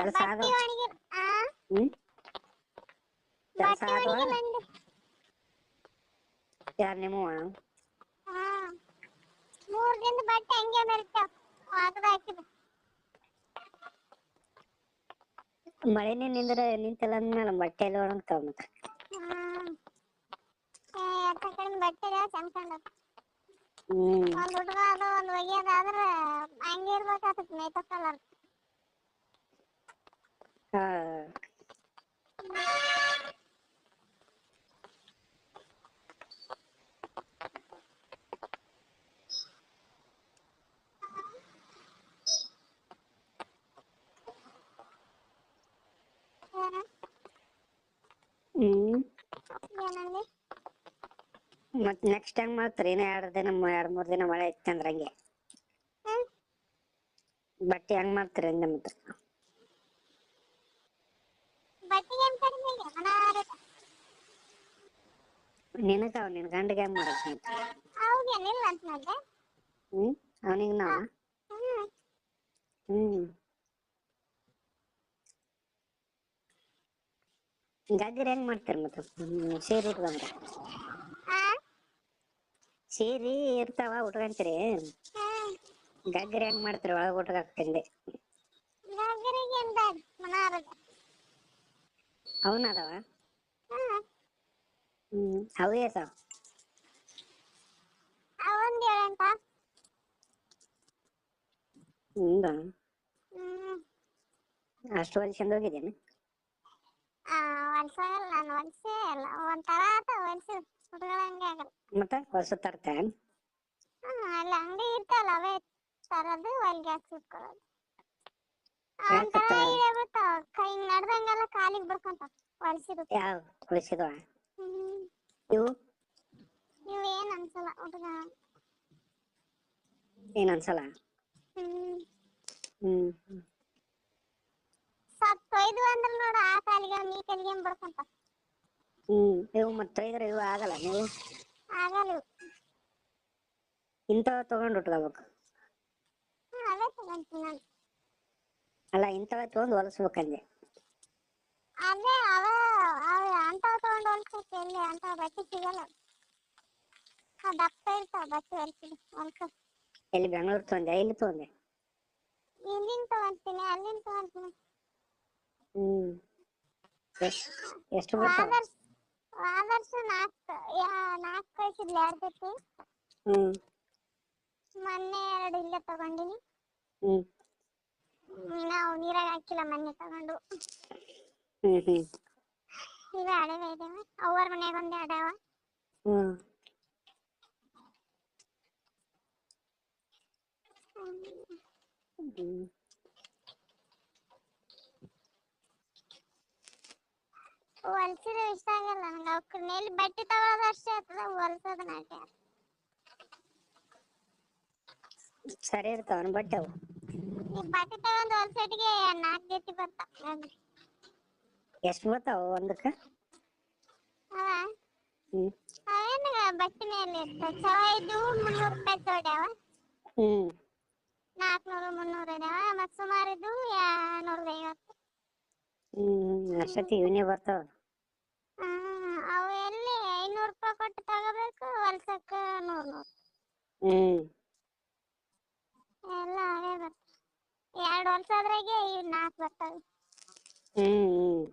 ಕೆಲ್ಸ ಬಟ್ಟೆ ಆದ್ವು? ಒಣಗಿ ಆ ಹ್ಮ್ ಕೆಲ್ಸ ಬಟ್ಟೆ ಆದ್ವಾ? ಒಣಗಿಲ್ಲ ಅಂದೆ ಯಾರ್ ನಿಮ್ಮವ ಹಾ ಮೂರ್ ದಿನದ ಬಟ್ಟೆ ಹಂಗೆ ಬರ್ತಾವ ಒಗದ ಹಾಕಿದ ಮಳೆನೇ ನಿಂದ್ರ ನಿಂತಲ್ಲ ಅಂದ್ಮೇಲೆ ಬಟ್ಟೆ ಎಲ್ಲ ಒಣಗ್ತಾವ ಮತ್ತೆ ಹ್ಮ್ ಏ ಎತ್ತ ಕಡಿಮೆ ಬಟ್ಟೆ ಚಂದ ಕಂಡದ ಹ್ಮ್ ಒಂದ್ ಹುಡುಗ ಅದು ಒಂದ್ ಒಗೆಯದಾದ್ರ ಹಂಗೆ ಇರ್ಬೇಕಾಗ್ತೈತಿ ಮೇಕಪ್ ಕಲರ್ ಹಾ ಏನ ಹ್ಮ್ ಏನಂದಿ ಮತ್ ನೆಕ್ಸ್ಟ್ ಹೆಂಗ್ ಮಾಡ್ತೀರಿ ಇನ್ನ ಎರಡ್ ದಿನ ಮ- ಎರಡ್ ಮೂರ್ ದಿನ ಮಳೆ ಐತಿ ಅಂದ್ರ ಹಂಗೆ ಹ್ಮ್. ಬಟ್ಟೆ ಹೆಂಗ್ ಮಾಡ್ತೀರಿ ಅಂದೆ ಮತ್ತೆ ಬಟ್ಟಿಗೆ ಏನ್ ಕಡಿಮೆ ಇಲ್ಲ ಮನಾರ ನಿನಗಾವ ನಿನ್ ಗಂಡಗೆ ಮಾಡಕ್ ಅಂತ ನೋಡ್ದೆ. ಹ್ಮ್ ಅವನಿಗ್ ಗಗ್ಗರ್ ಹೆಂಗ್ ಮಾಡ್ತಾರ ಮತ್ತೆ? ಸೇರಿ ಸೀರೆ ಸೇರಿ ಇರ್ತಾವ ಉಟ್ಕೊಂತೀರಿ? ಗಗ್ಗರ್ ಹೆಂಗ್ ಮಾಡ್ತೀರಿ ಒಳಗ ಊಟಕ್ ಹಾಕಂಡೆ ಹ್ಮ್. ಅವು ಅದಾವ ಅವಂದ್ ಏಳೆಂಟ ಹಿಂಗ ಹ್ಮ್. ಅಷ್ಟು ಹೊಲ್ಸ್ಕೊಂಡು ಹೋಗಿದ್ದೇನೆ. ಆ ಹೊಲ್ಸಾಗಲ್ಲ ನಾನು ಹೊಲ್ಸೇ ಅಲ್ಲ ಒಂಥರ ಆತ ಹೊಲ್ಸಿ ಹುಡುಗರಂಗೆ ಆಗಲ್ಲ. ಮತ್ತೆ ಹೊಸ ತರ್ತೆ? ಹ್ಮ್ ಅಲ್ಲ ಅಂಗಡಿ ಇರ್ತಲ್ಲ ಅವೇ ತರದು ಹೊಲ್ಗೆ ಹಾಕಿ ಸುಟ್ಕೊಳ್ಳೋದು. ಒಂಥರ ಇದೇ ಬಿಡ್ತಾವ ಕೈ ನಡ್ದಂಗೆಲ್ಲ ಕಾಲಿಗೆ ಬಿಡ್ಕೊಂತಾವ. ಹೊಲ್ಸಿರು ಯಾವ ಹೊಲಿಸಿದವ ಇವು ಇವೇನ್ ಅನ್ಸಲ್ಲ ಹುಡುಗ? ಏನ್ ಅನ್ಸಲ್ಲ? ಹ್ಮ್. ಸ್ವಲ್ಪ ಕೊಯ್ದು ಅಂದ್ರ ನೋಡು ಆ ಕಾಲಿಗೆ ನೀ ಕಾಲಿಗೆ ಬಿಡ್ಕೊಂತ? ಹ್ಮ್. ಇವು ಮತ್ತೆ ಇದ್ರೆ ಇವು ಆಗಲ್ಲ ನೀವು? ಆಗಲ್ಲ ಇವು. ಇಂಥವ ತಗೊಂಡ್ ಉಟ್ಕೋಬೇಕು ಹ್ಮ್ ಅವೇ ತಗೊಂತೀನಿ ನಾನು. ಅಲ್ಲ ಇಂಥವ ತಗೊಂಡ್ ಹೊಲಸ್ಬೇಕಂದೆ ಅದೇ ಅವ ಅವ ಅಂತಾವ್ ತಗೊಂಡು ಹೊಲ್ಸಕ್ಕೆ ಎಲ್ಲಿ ಅಂತಾವ್ ಬಟ್ಟೆ ಸಿಗಲ್ಲ ಆ ದಪ್ಪ ಇರ್ತಾವ ಬಟ್ಟೆ ಹೊಲ್ಕ ಎಲ್ಲಿ ಬೆಂಗಳೂರು ತೊಂದೆ ಇಲ್ಲಿ ತೊಂದೆ ಇಲ್ಲಿಂದ ತಗೊಂತೀನಿ ಅಲ್ಲಿಂದ ತಗೊಂತೀನಿ. ಹ್ಮ್. ಎಷ್ಟು ಬರ್ತಾವ ವಾದರ್ಸ್ ವಾದರ್ಸ್ ನಾಲ್ಕು ನಾಕ್ ನಾಲ್ಕು ಕಳ್ಸಿದ್ಲಿ ಜೊತೆ ಹ್ಮ್. ಮೊನ್ನೆ ಎರಡು ಇಲ್ಲೇ ತಗೊಂಡಿನಿ. ಹ್ಮ್. ಹ್ಮ್, ನಾವು ನೀರಾಗ ಹಾಕಿಲ್ಲ ಮೊನ್ನೆ ತಗೊಂಡು. ಹ್ಮ್ ಹ್ಮ್. ಇವೆ ಹಳೆವೆ ಇದಾವೆ ಅವ್ರ ಮನ್ಯಾಗ ಒಂದೇ ಅದಾವ ಹ್ಮ್. ಹ್ಮ್. ಹೊಲ್ಸಿದ್ರೆ ಇಷ್ಟ ಆಗಲ್ಲ. ನಂಗೆ ಅವಕ್ಕೆ ಮೇಲೆ ಬಟ್ಟೆ ತಗೊಳ್ಳೋದು ಅಷ್ಟೇ ಆಗ್ತದ ಹೊಲ್ಸೋದು ನಾಟ್ಯ ಸರಿ ಇರ್ತಾವ ಬಟ್ಟೆ ಅವು ಬಟ್ಟೆ ತಗೊಂಡು ಹೊಲ್ಸೋಟಿಗೆ ನಾಲ್ಕು ಜೊತೆ ಬರ್ತಾವ. ಎಷ್ಟು ಬರ್ತಾವ ಒಂದಕ್ಕ? ಹ್ಮ್. ಬಟ್ಟೆ ಮೇಲೆ ಇರ್ತದೆ ಚವಾಯ್ದು ಮುನ್ನೂರು ರೂಪಾಯಿ ತೋಡ್ಯಾವ ಹ್ಮ್. ನಾಲ್ಕುನೂರು ಮುನ್ನೂರು ಇದಾವ? ಮತ್ತು ಸುಮಾರಿದ್ದು ನೂರದ ಐವತ್ತು. ಹ್ಮ್ ಅಷ್ಟೊತ್ತಿ ಇವನೇ ಬರ್ತಾವ? ಅವು ಎಲ್ಲಿ ಐನೂರು ರೂಪಾಯಿ ಕೊಟ್ಟು ತಗೋಬೇಕು ಹೊಲ್ಸಕ್ಕ ನೂರು ನೂರು ಹ್ಮ್. ಎಲ್ಲ ಅವೇ ಬರ್ತಾವ. ಎರಡು ಇವು ನಾಲ್ಕು ಬರ್ತವೆ. ಹ್ಮ್ ಹ್ಮ್.